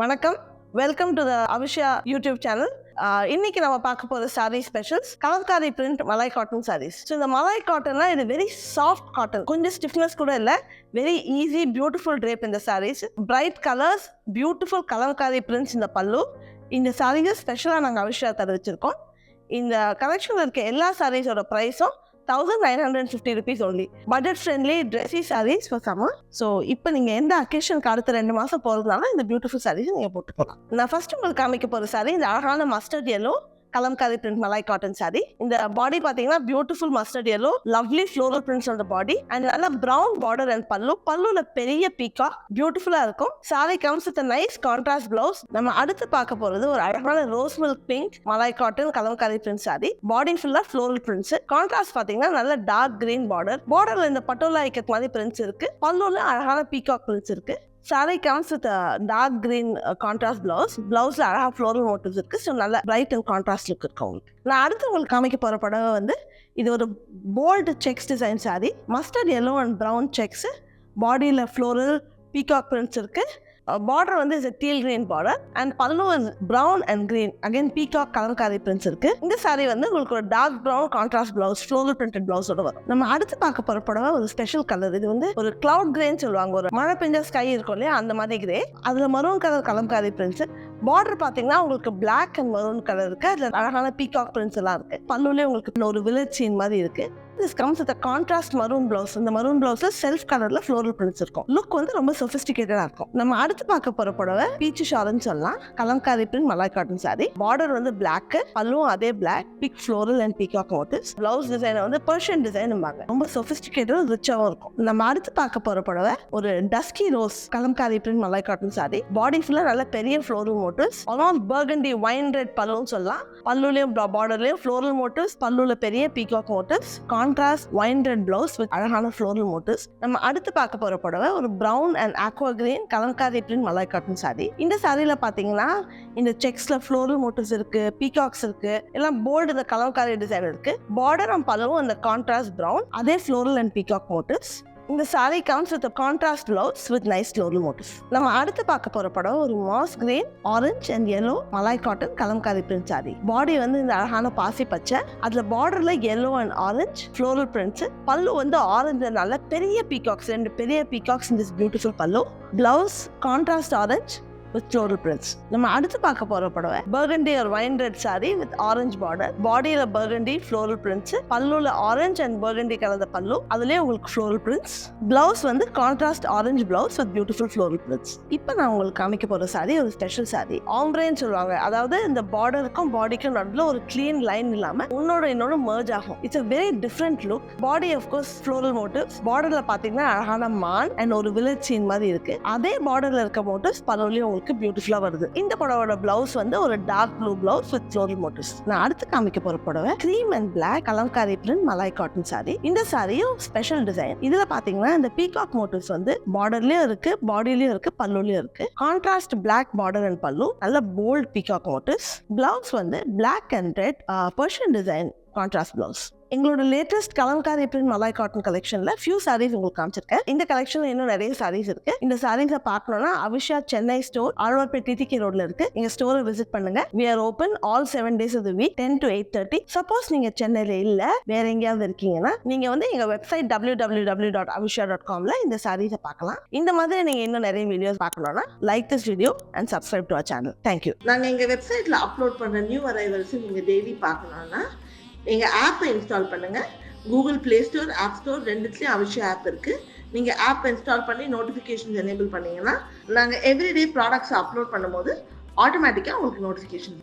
வணக்கம். Welcome to the Abisha YouTube channel இன்னைக்கு நம்ம பார்க்க போகிற sari specials kalamkari print malai cotton saris so இந்த மலாய் காட்டன்லாம் இது வெரி சாஃப்ட் காட்டன் கொஞ்சம் ஸ்டிஃப்னஸ் கூட இல்லை. வெரி ஈஸி பியூட்டிஃபுல் ட்ரேப் இந்த saris bright colours beautiful kalamkari prints இந்த பல்லு. இந்த சாரீஸை ஸ்பெஷலாக நாங்கள் அபிஷா தெரிவிச்சிருக்கோம் இந்த கலெக்ஷனில் இருக்க எல்லா சாரீஸோட ப்ரைஸும் thousand nine hundred fifty rupees only budget friendly dressy saris for summer so இப்போ நீங்கள் எந்த அக்கேஷனுக்கு அடுத்த ரெண்டு மாதம் போகிறதுனால இந்த பியூட்டிஃபுல் சாரீஸ் நீங்கள் போட்டுக்கலாம். நான் ஃபர்ஸ்ட் உங்களுக்கு காமிக்க போகிற சாரீ இந்த அழகான mustard yellow kalamkari print malai cotton sari இந்த பாடி பார்த்தீங்கன்னா beautiful mustard yellow lovely floral prints on body and நல்ல ப்ரௌன் பார்டர் அண்ட் பல்லு. பல்லுல பெரிய பீக்கா பியூட்டிஃபுல்லா இருக்கும். Sari comes with nice contrast blouse நம்ம அடுத்து பார்க்க போறது ஒரு அழகான rose milk pink malai cotton kalamkari print sari body ஃபுல்லா ஃப்ளோரல் பிரிண்ட்ஸ் கான்ட்ராஸ்ட் பார்த்தீங்கன்னா நல்ல டார்க் கிரீன் பார்டர் பார்டர்ல இந்த பட்டோலா ஐக்கத் மாதிரி பிரிண்ட்ஸ் இருக்கு. பல்லுல அழகான பீகாக் பிரிண்ட்ஸ் இருக்கு. Sari comes with dark green contrast blouse பிளவுஸ்ல அழகா ஃப்ளோரல் மோட்டிவ்ஸ் இருக்குது ஸோ நல்ல பிரைட் அண்ட் கான்ட்ராஸ்ட் லுக் இருக்கு உங்களுக்கு நான் அடுத்து உங்களுக்கு காமிக்க போகிற படம் வந்து இது ஒரு bold checks design sari mustard yellow and brown checks பாடியில் ஃப்ளோரல் பீகாக் பிரிண்ட்ஸ் இருக்குது பார்டர் வந்து teal green border and pallu brown and green again peacock kalamkari prints இருக்கு. இந்த சாரி வந்து உங்களுக்கு ஒரு dark brown contrast blouse floral printed பிளவுஸோட வரும். நம்ம அடுத்து பார்க்க போற புடவை ஒரு ஸ்பெஷல் கலர் இது வந்து ஒரு கிளவுட் கிரேன்னு சொல்லுவாங்க. ஒரு மழை பெஞ்ச ஸ்கை இருக்கும் இல்லையா? அந்த மாதிரி கிரே அதுல maroon colour kalamkari prints border பார்த்தீங்கன்னா உங்களுக்கு பிளாக் அண்ட் மரூன் கலர் இருக்கு. அதுல அழகான பீகாக் பிரிண்ட்ஸ் எல்லாம் இருக்கு. பல்லுலேயே உங்களுக்கு ஒரு வில்லேஜ் சீன் மாதிரி இருக்கு. This comes with contrast maroon blouse இந்த மரூன் பிளவுஸ்ல செல்ஃப் கலர்ல ஃப்ளோரல் பிரிண்ட்ஸ் இருக்கும் லுக் வந்து ரொம்ப சொபிஸ்டிகேட்டடா இருக்கும். நம்ம அடுத்து பார்க்க போற புடவை பீச்சு ஷால்னு சொல்லலாம். Kalamkari print malai cotton sari border வந்து பிளாக் பல்லும் அதே black big floral and peacock motifs blouse design வந்து பர்ஷியன் டிசைன் ரொம்ப சொபிஸ்டிகேட்டடும் ரிச்சாவும் இருக்கும். நம்ம அடுத்து பார்க்க போற புடவை ஒரு dusky rose Kalamkari print malai cotton sari body ஃபுல்லா நல்ல பெரிய floral motifs along burgundy wine red பல்லுன்னு சொல்லலாம். பல்லுலயும் பார்டர்லயும் ஃப்ளோரல் மோட்டிவ்ஸ் பல்லுல பெரிய peacock motifs contrast wine red blouse with அழகான ஃப்ளோரல் மோட்டிவ்ஸ் நம்ம அடுத்து பார்க்க போகிற புடவை ஒரு brown and aqua green Kalamkari print malai cotton sari இந்த சாரியில் பார்த்தீங்கன்னா இந்த செக்ஸில் ஃப்ளோரல் மோட்டிவ்ஸ் இருக்குது பீகாக்ஸ் இருக்குது எல்லாம் போல்டு இந்த கலங்காரி டிசைன் இருக்குது பார்டர் அண்ட் பலவும் அந்த கான்ட்ராஸ்ட் ப்ரௌன் அதே ஃப்ளோரல் அண்ட் பீகாக் மோட்டிவ்ஸ் இந்த sari comes with contrast blouse with nice floral motif நம்ம அடுத்து பார்க்க போகிற படம் ஒரு moss green orange and yellow malai cotton Kalamkari print sari body வந்து இந்த அழகான பாசி பச்சை அதில் பார்டரில் yellow and orange floral prints pallu வந்து ஆரஞ்சு நல்ல பெரிய பீகாக்ஸ் ரெண்டு பெரிய பீகாக்ஸ் இந்த beautiful pallu. Blouse contrast orange with floral prints நம்ம அடுத்து பார்க்க போற புடவை பர்கண்டி ஒரு wine red sari with orange border பாடியில பர்கண்டி ஃப்ளோரல் பிரிண்ட்ஸ் பல்லுல ஆரஞ்சு அண்ட் பர்கண்டி கலந்த பல்லு. அதுலயே உங்களுக்கு ஃப்ளோரல் பிரிண்ட்ஸ் பிளவுஸ் வந்து contrast orange blouse with beautiful floral prints இப்போ நான் உங்களுக்கு காமிக்க போற சாரி ஒரு ஸ்பெஷல் சாரி ஆம்ப்ரேன்னு சொல்லுவாங்க. அதாவது இந்த பார்டருக்கும் பாடிக்கும் நடுவில் ஒரு க்ளீன் லைன் இல்லாம உன்னோட இன்னொரு மர்ஜ் ஆகும். It's a very different look body of course floral motifs பார்டர்ல பாத்தீங்கன்னா அழகான மான் அண்ட் ஒரு வில்லேஜ் சீன் மாதிரி இருக்கு. அதே பார்டர்ல இருக்க மோட்டிவ்ஸ் பரவலையும் உங்களுக்கு பியூட்டிஃபுல்லா வருது. இந்த புடவோட பிளவுஸ் வந்து ஒரு dark blue blouse with Jori motifs நான் அடுத்து காமிக்க போற புடவை cream and black kalamkari print malai cotton sari இந்த சாரியும் ஸ்பெஷல் டிசைன் இதுல பாத்தீங்கன்னா இந்த பீகாக் மோட்டிவ்ஸ் வந்து பார்டர்லயும் இருக்கு பாடியிலயும் இருக்கு பல்லுலயும் இருக்கு. Contrast black border and pallu நல்ல போல்ட் பீகாக் மோட்டிவ்ஸ் பிளவுஸ் வந்து black and red Persian design contrast blouse எங்களோட latest kalamkari print malai cotton கலெக்ஷன்ல few saris உங்களுக்கு காமிச்சிருக்கேன். இந்த கலெக்ஷன்ல இன்னும் நிறைய சாரீஸ் இருக்கு. இந்த சாரீஸை பார்க்கணும்னா அவிஷா சென்னை ஸ்டோர் ஆழ்வார்பேட் டிடிகே ரோட்ல இருக்கு. எங்க ஸ்டோரை விசிட் பண்ணுங்க. We are open all seven days of week ten to eight thirty suppose நீங்க சென்னையில இல்ல வேற எங்கேயாவது இருக்கீங்கன்னா நீங்க வந்து எங்க website W W W dot Avisha dot காம்ல இந்த சாரீஸை பார்க்கலாம். இந்த மாதிரி நீங்க இன்னும் நிறைய வீடியோஸ் பார்க்கணும்னா like this video and subscribe to our channel thank you நாங்க எங்க வெப்சைட்ல அப்லோட் பண்ற நியூ அரைவல்ஸ் நீங்க டெய்லி பார்க்கணும்னா எங்கள் ஆப்பை இன்ஸ்டால் பண்ணுங்கள் Google Play Store App Store ரெண்டுத்துலேயும் அவசியம் ஆப் இருக்குது நீங்கள் ஆப் இன்ஸ்டால் பண்ணி நோட்டிஃபிகேஷன்ஸ் எனேபிள் பண்ணிங்கன்னா நாங்கள் எவ்ரிடே ப்ராடக்ட்ஸ் அப்லோட் பண்ணும்போது ஆட்டோமேட்டிக்காக உங்களுக்கு நோட்டிஃபிகேஷன்